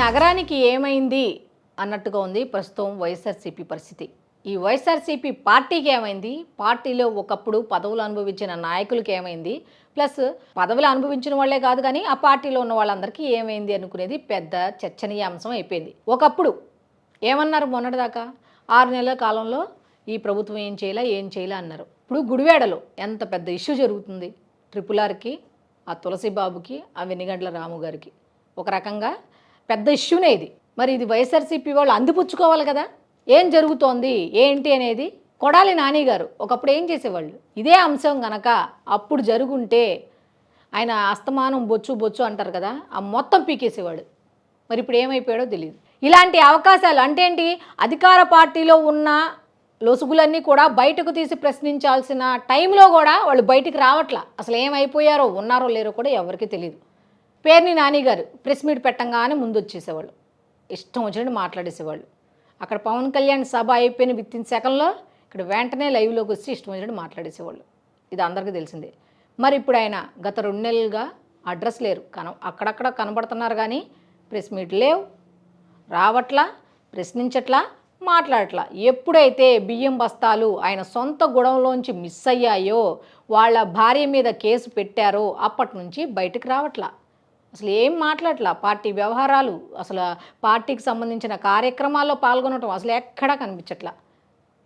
నగరానికి ఏమైంది అన్నట్టుగా ఉంది ప్రస్తుతం వైఎస్ఆర్సీపీ పరిస్థితి. ఈ వైఎస్ఆర్సీపీ పార్టీకి ఏమైంది? పార్టీలో ఒకప్పుడు పదవులు అనుభవించిన నాయకులకి ఏమైంది? ప్లస్ పదవులు అనుభవించిన వాళ్ళే కాదు కానీ ఆ పార్టీలో ఉన్న వాళ్ళందరికీ ఏమైంది అనుకునేది పెద్ద చర్చనీయాంశం అయిపోయింది. ఒకప్పుడు ఏమన్నారు మొన్నటిదాకా? ఆరు నెలల కాలంలో ఈ ప్రభుత్వం ఏం చేయాలా ఏం చేయాలా అన్నారు. ఇప్పుడు గుడివాడలో ఎంత పెద్ద ఇష్యూ జరుగుతుంది? ట్రిపుల్ ఆర్కి ఆ తులసి బాబుకి ఆ వెనిగండ్ల రాము గారికి ఒక రకంగా పెద్ద ఇష్యూనే ఇది. మరి ఇది వైఎస్ఆర్సీపీ వాళ్ళు అందిపుచ్చుకోవాలి కదా? ఏం జరుగుతోంది? ఏంటి అనేది? కొడాలి నాని గారు ఒకప్పుడు ఏం చేసేవాళ్ళు? ఇదే అంశం గనక అప్పుడు జరుగుంటే ఆయన అస్తమానం బొచ్చు బొచ్చు అంటారు కదా ఆ మొత్తం పీకేసేవాడు. మరి ఇప్పుడు ఏమైపోయాడో తెలియదు ఇలాంటి అవకాశాలు అంటే ఏంటి? అధికార పార్టీలో ఉన్న లొసుగులన్నీ కూడా బయటకు తీసి ప్రశ్నించాల్సిన టైంలో కూడా వాళ్ళు బయటికి రావట్లా. అసలు ఏమైపోయారో ఉన్నారో లేరో కూడా ఎవరికీ తెలియదు పేర్ని నాని గారు ప్రెస్ మీట్ పెట్టంగానే ముందు వచ్చేసేవాళ్ళు ఇష్టం వచ్చినట్టు మాట్లాడేసేవాళ్ళు. అక్కడ పవన్ కళ్యాణ్ సభ అయిపోయిన విత్ ఇన్ సెకండ్లో ఇక్కడ వెంటనే లైవ్లోకి వచ్చి ఇష్టం వచ్చినట్టు మాట్లాడేసేవాళ్ళు. ఇది అందరికీ తెలిసిందే. మరి ఇప్పుడు ఆయన గత రెండు నెలలుగా అడ్రస్ లేరు. కన అక్కడక్కడ కనబడుతున్నారు కానీ ప్రెస్ మీట్ లేవు. రావట్లా ప్రశ్నించట్లా మాట్లాడట్లా. ఎప్పుడైతే బియ్యం బస్తాలు ఆయన సొంత గుడంలోంచి మిస్ అయ్యాయో వాళ్ళ భార్య మీద కేసు పెట్టారో అప్పటి నుంచి బయటకు రావట్లా. అసలు ఏం మాట్లాడట్లా పార్టీ వ్యవహారాలు అసలు పార్టీకి సంబంధించిన కార్యక్రమాల్లో పాల్గొనటం అసలు ఎక్కడా కనిపించట్లా.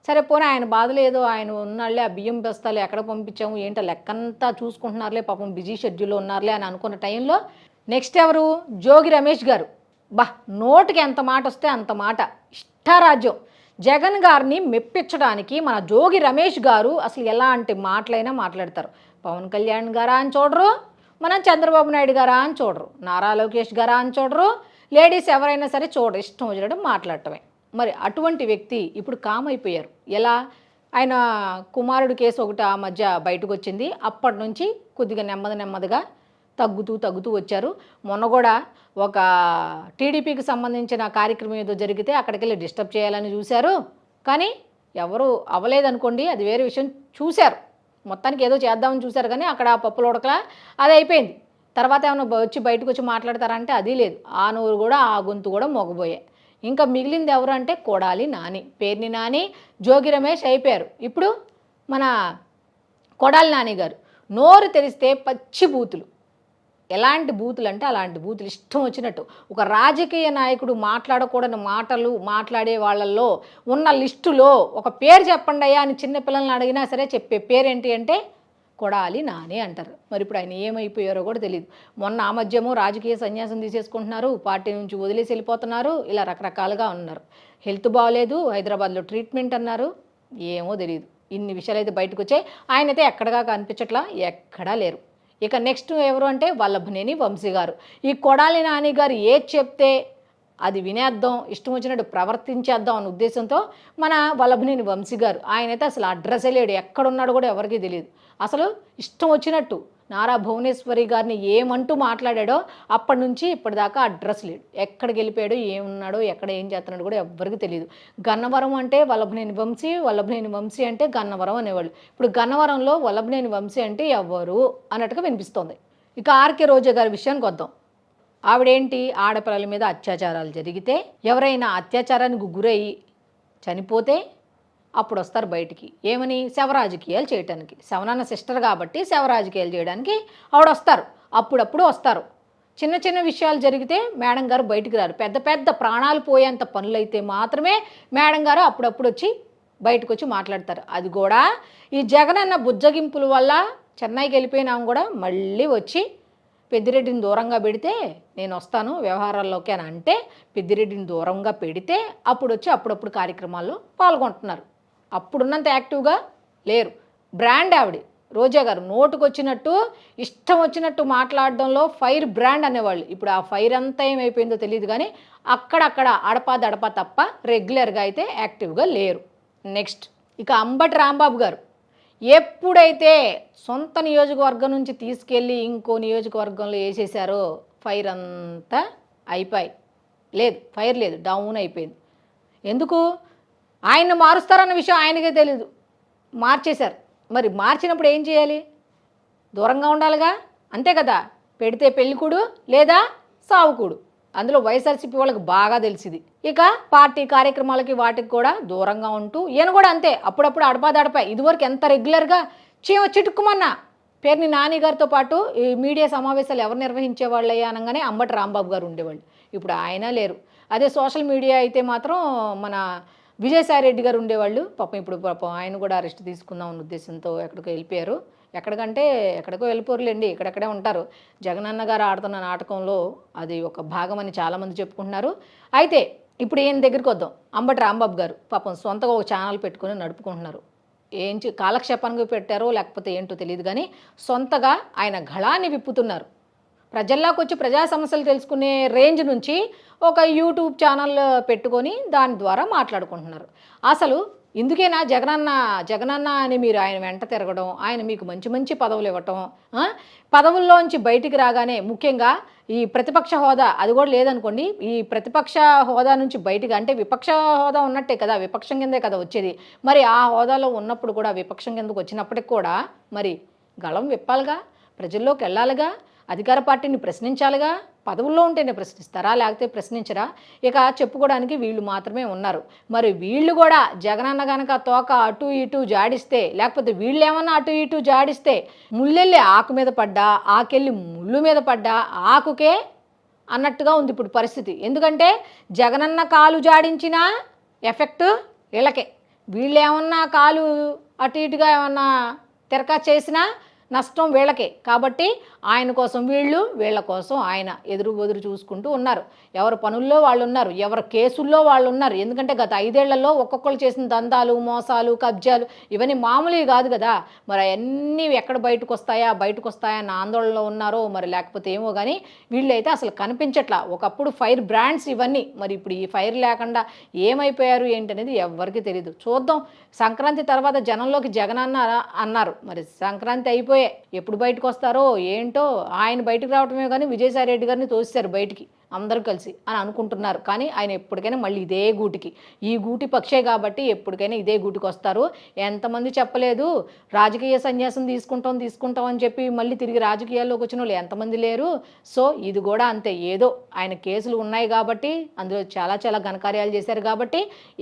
సరే పోనీ ఆయన బాధ లేదు ఆయన ఉన్నాళ్ళే ఆ బియ్యం బస్తాలు ఎక్కడ పంపించాము ఏంటో లెక్కంతా చూసుకుంటున్నారులే పాపం బిజీ షెడ్యూల్లో ఉన్నారులే అని అనుకున్న టైంలో నెక్స్ట్ ఎవరు? జోగి రమేష్ గారు. బా నోటికి ఎంత మాట వస్తే అంత మాట. ఇష్టారాజ్యం. జగన్ గారిని మెప్పించడానికి మన జోగి రమేష్ గారు అసలు ఎలాంటి మాటలైనా మాట్లాడతారు. పవన్ కళ్యాణ్ గారా అని చూడరు. మనం చంద్రబాబు నాయుడు గారా అని చూడరు. నారా లోకేష్ గారా అని చూడరు. లేడీస్ ఎవరైనా సరే చూడరు. ఇష్టం వచ్చినట్టు మాట్లాడటమే. మరి అటువంటి వ్యక్తి ఇప్పుడు కామ్ అయిపోయారు. ఎలా? ఆయన కుమారుడు కేసు ఒకటి ఆ మధ్య బయటకు వచ్చింది. అప్పటి నుంచి కొద్దిగా నెమ్మది నెమ్మదిగా తగ్గుతూ తగ్గుతూ వచ్చారు. మొన్న కూడా ఒక టీడీపీకి సంబంధించిన కార్యక్రమం ఏదో జరిగితే అక్కడికి వెళ్ళి డిస్టర్బ్ చేయాలని చూశారు. కానీ ఎవరు అవ్వలేదనుకోండి అది వేరే విషయం. చూశారు. మొత్తానికి ఏదో చేద్దామని చూశారు కానీ అక్కడ ఆ పప్పులు ఉడకలా అది అయిపోయింది. తర్వాత ఏమైనా వచ్చి బయటకు వచ్చి మాట్లాడతారంటే అది లేదు. ఆ నోరు కూడా ఆ గొంతు కూడా మొగబోయాయి ఇంకా మిగిలింది ఎవరు అంటే కొడాలి నాని. పేర్ని నాని జోగి రమేష్ అయిపోయారు. ఇప్పుడు మన కొడాలి నాని గారు. నోరు తెరిస్తే పచ్చి బూతులు. ఎలాంటి బూతులు అంటే అలాంటి బూతులు ఇష్టం వచ్చినట్టు. ఒక రాజకీయ నాయకుడు మాట్లాడకూడని మాటలు మాట్లాడే వాళ్ళల్లో ఉన్న లిస్టులో ఒక పేరు చెప్పండి అయ్యా అని చిన్న పిల్లల్ని అడిగినా సరే చెప్పే పేరేంటి అంటే కొడాలి నానే అంటారు. మరి ఇప్పుడు ఆయన ఏమైపోయారో కూడా తెలియదు మొన్న ఆ మధ్యమో రాజకీయ సన్యాసం తీసేసుకుంటున్నారు. పార్టీ నుంచి వదిలేసి వెళ్ళిపోతున్నారు. ఇలా రకరకాలుగా ఉన్నారు. హెల్త్ బాగలేదు హైదరాబాద్లో ట్రీట్మెంట్ అన్నారు. ఏమో తెలియదు ఇన్ని విషయాలు అయితే బయటకు వచ్చాయి. ఆయన అయితే ఎక్కడగా కనిపించట్లా? ఎక్కడా లేరు. ఇక నెక్స్ట్ ఎవరు అంటే వల్లభనేని వంశీ గారు. ఈ కొడాలి నాని గారు ఏది చెప్తే అది వినేద్దాం ఇష్టం వచ్చినట్టు ప్రవర్తించేద్దాం అనే ఉద్దేశంతో మన వల్లభనేని వంశీ గారు. ఆయనైతే అసలు అడ్రస్ లేడు ఎక్కడున్నాడు కూడా ఎవరికీ తెలియదు. అసలు ఇష్టం వచ్చినట్టు నారా భువనేశ్వరి గారిని ఏమంటూ మాట్లాడాడో అప్పటి నుంచి ఇప్పటిదాకా అడ్రస్ లేడు ఎక్కడికి వెళ్ళిపోయాడో ఏమున్నాడో ఎక్కడ ఏం చేస్తున్నాడో కూడా ఎవ్వరికీ తెలియదు గన్నవరం అంటే వల్లభనేని వంశీ వల్లభనేని వంశీ అంటే గన్నవరం అనేవాళ్ళు. ఇప్పుడు గన్నవరంలో వల్లభనేని వంశీ అంటే ఎవరు అన్నట్టుగా వినిపిస్తోంది. ఇక ఆర్కే రోజా గారి విషయానికి వద్దాం. ఆవిడేంటి? ఆడపిల్లల మీద అత్యాచారాలు జరిగితే ఎవరైనా అత్యాచారానికి గురయ్యి చనిపోతే అప్పుడు వస్తారు బయటికి. ఏమని? శవ రాజకీయాలు చేయడానికి శవనాన్న సిస్టర్ కాబట్టి శవరాజకీయాలు చేయడానికి ఆవిడ వస్తారు అప్పుడప్పుడు వస్తారు. చిన్న చిన్న విషయాలు జరిగితే మేడం గారు బయటికి రారు. పెద్ద పెద్ద ప్రాణాలు పోయేంత పనులు అయితే మాత్రమే మేడం గారు అప్పుడప్పుడు వచ్చి బయటకు వచ్చి మాట్లాడతారు. అది కూడా ఈ జగనన్న బుజ్జగింపుల వల్ల చెన్నైకి వెళ్ళిపోయినాం కూడా మళ్ళీ వచ్చి పెద్దిరెడ్డిని దూరంగా పెడితే నేను వస్తాను వ్యవహారాల్లోకి అని అంటే పెద్దిరెడ్డిని దూరంగా పెడితే అప్పుడు వచ్చి అప్పుడప్పుడు కార్యక్రమాల్లో పాల్గొంటున్నారు. అప్పుడున్నంత యాక్టివ్గా లేరు. బ్రాండ్ ఆవిడ రోజా గారు నోటుకొచ్చినట్టు ఇష్టం వచ్చినట్టు మాట్లాడడంలో ఫైర్ బ్రాండ్ అనేవాళ్ళు. ఇప్పుడు ఆ ఫైర్ అంతా ఏమైపోయిందో తెలియదు కానీ అక్కడక్కడ అడపా దడప తప్ప రెగ్యులర్గా అయితే యాక్టివ్గా లేరు. నెక్స్ట్ ఇక అంబటి రాంబాబు గారు. ఎప్పుడైతే సొంత నియోజకవర్గం నుంచి తీసుకెళ్ళి ఇంకో నియోజకవర్గంలో వేసేసారో ఫైర్ అంతా అయిపోయి లేదు ఫైర్ లేదు డౌన్ అయిపోయింది. ఎందుకు? ఆయన్ని మారుస్తారన్న విషయం ఆయనకే తెలియదు మార్చేశారు. మరి మార్చినప్పుడు ఏం చేయాలి? దూరంగా ఉండాలిగా? అంతే కదా? పెడితే పెళ్ళికూడు లేదా సావుకుడు అందులో వైఎస్ఆర్సీపీ వాళ్ళకి బాగా తెలిసింది. ఇక పార్టీ కార్యక్రమాలకి వాటికి కూడా దూరంగా ఉంటూ ఈయన కూడా అంతే. అప్పుడప్పుడు అడపాదడపా. ఇదివరకు ఎంత రెగ్యులర్గా చీమ చిటుక్కుమన్నా పేరుని నాని గారితో పాటు ఈ మీడియా సమావేశాలు ఎవరు నిర్వహించేవాళ్ళయ్యా అనగానే అంబటి రాంబాబు గారు ఉండేవాళ్ళు. ఇప్పుడు ఆయన లేరు. అదే సోషల్ మీడియా అయితే మాత్రం మన విజయసాయి రెడ్డి గారు ఉండేవాళ్ళు. పాపం ఇప్పుడు పాపం ఆయన కూడా అరెస్ట్ తీసుకుందాం అన్న ఉద్దేశంతో ఎక్కడికో వెళ్ళిపోయారు. ఎక్కడికంటే ఎక్కడికో వెళ్ళిపోరులేండి ఇక్కడెక్కడే ఉంటారు. జగనన్న గారు ఆడుతున్న నాటకంలో అది ఒక భాగం అని చాలామంది చెప్పుకుంటున్నారు. అయితే ఇప్పుడు ఈయన దగ్గరికి వద్దాం. అంబటి రాంబాబు గారు పాపం సొంతగా ఒక ఛానల్ పెట్టుకొని నడుపుకుంటున్నారు. ఏం చే- కాలక్షేపానికి పెట్టారో లేకపోతే ఏంటో తెలియదు కానీ సొంతగా ఆయన గళాన్ని విప్పుతున్నారు. ప్రజల్లోకి వచ్చి ప్రజా సమస్యలు తెలుసుకునే రేంజ్ నుంచి ఒక యూట్యూబ్ ఛానల్ పెట్టుకొని దాని ద్వారా మాట్లాడుకుంటున్నారు. అసలు ఇందుకేనా జగనన్న జగనన్న అని మీరు ఆయన వెంట తిరగడం ఆయన మీకు మంచి మంచి పదవులు ఇవ్వటం పదవుల్లోంచి బయటికి రాగానే ముఖ్యంగా ఈ ప్రతిపక్ష హోదా అది కూడా లేదనుకోండి ఈ ప్రతిపక్ష హోదా నుంచి బయటకు అంటే విపక్ష హోదా ఉన్నట్టే కదా విపక్షం కిందే కదా వచ్చేది. మరి ఆ హోదాలో ఉన్నప్పుడు కూడా విపక్షం కిందకు వచ్చినప్పటికి కూడా మరి గళం విప్పాలిగా ప్రజల్లోకి వెళ్ళాలిగా అధికార పార్టీని ప్రశ్నించాలిగా? పదవుల్లో ఉంటేనే ప్రశ్నిస్తారా? లేకపోతే ప్రశ్నించరా? ఇక చెప్పుకోవడానికి వీళ్ళు మాత్రమే ఉన్నారు. మరి వీళ్ళు కూడా జగనన్న గనక తోక అటు ఇటు జాడిస్తే లేకపోతే వీళ్ళు ఏమన్నా అటు ఇటు జాడిస్తే ముళ్ళెళ్ళి ఆకు మీద పడ్డా ఆకెళ్ళి ముళ్ళు మీద పడ్డా ఆకుకే అన్నట్టుగా ఉంది ఇప్పుడు పరిస్థితి. ఎందుకంటే జగనన్న కాలు జాడించిన ఎఫెక్ట్ వీళ్ళకే. వీళ్ళు ఏమన్నా కాలు అటు ఇటుగా ఏమన్నా తెరకా చేసినా నష్టం వీళ్ళకే. కాబట్టి ఆయన కోసం వీళ్ళు వీళ్ళ కోసం ఆయన ఎదురు బొదురు చూసుకుంటూ ఉన్నారు. ఎవరి పనుల్లో వాళ్ళు ఉన్నారు ఎవరి కేసుల్లో వాళ్ళు ఉన్నారు ఎందుకంటే గత ఐదేళ్ళలో ఒక్కొక్కరు చేసిన దందాలు మోసాలు కబ్జాలు ఇవన్నీ మామూలువి కాదు కదా. మరి అవన్నీ ఎక్కడ బయటకు వస్తాయా బయటకు వస్తాయా అన్న ఆందోళనలో ఉన్నారో మరి లేకపోతే ఏమో కానీ వీళ్ళైతే అసలు కనిపించట్లా. ఒకప్పుడు ఫైర్ బ్రాండ్స్ ఇవన్నీ మరి ఇప్పుడు ఈ ఫైర్ లేకుండా ఏమైపోయారు ఏంటనేది ఎవరికి తెలియదు చూద్దాం. సంక్రాంతి తర్వాత జనంలోకి జగనన్న అన్నారు మరి సంక్రాంతి అయిపోయి ఎప్పుడు బయటకు వస్తారో ఏంటో ఆయన బయటకు రావటమే కానీ విజయసాయి రెడ్డి గారిని తోసారు బయటికి. అందరూ కలిసి అని అనుకుంటున్నారు. కానీ ఆయన ఎప్పటికైనా మళ్ళీ ఇదే గూటికి. ఈ గూటి పక్షే కాబట్టి ఎప్పటికైనా ఇదే గూటికి వస్తారు. ఎంతమంది చెప్పలేదు రాజకీయ సన్యాసం తీసుకుంటాం తీసుకుంటాం అని చెప్పి మళ్ళీ తిరిగి రాజకీయాల్లోకి వచ్చిన వాళ్ళు ఎంతమంది లేరు. సో ఇది కూడా అంతే. ఏదో ఆయన కేసులు ఉన్నాయి కాబట్టి అందులో చాలా చాలా ఘనకార్యాలు చేశారు కాబట్టి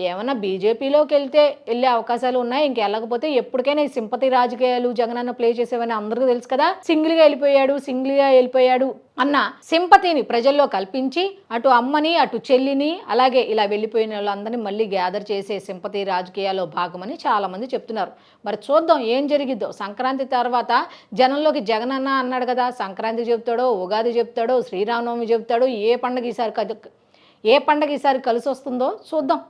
ఏమైనా బీజేపీలోకి వెళ్తే వెళ్ళే అవకాశాలు ఉన్నాయి. ఇంక వెళ్ళకపోతే ఎప్పటికైనా ఈ సింపతి రాజకీయాలు జగనన్న ప్లే చేసేవని అందరికీ తెలుసు కదా. సింగిల్గా వెళ్ళిపోయాడు సింగిల్గా వెళ్ళిపోయాడు. అన్న సింపతిని ప్రజల్లో కల్పించి అటు అమ్మని అటు చెల్లిని అలాగే ఇలా వెళ్ళిపోయిన వాళ్ళందరినీ మళ్ళీ గ్యాదర్ చేసే సింపతి రాజకీయాల్లో భాగమని చాలామంది చెప్తున్నారు. మరి చూద్దాం ఏం జరిగిద్దో. సంక్రాంతి తర్వాత జనంలోకి జగనన్న అన్నాడు కదా సంక్రాంతి చెప్తాడో ఉగాది చెప్తాడో శ్రీరామనవమి చెప్తాడో ఏ పండగ ఈసారి ఏ పండగ ఈసారి కలిసి వస్తుందో చూద్దాం.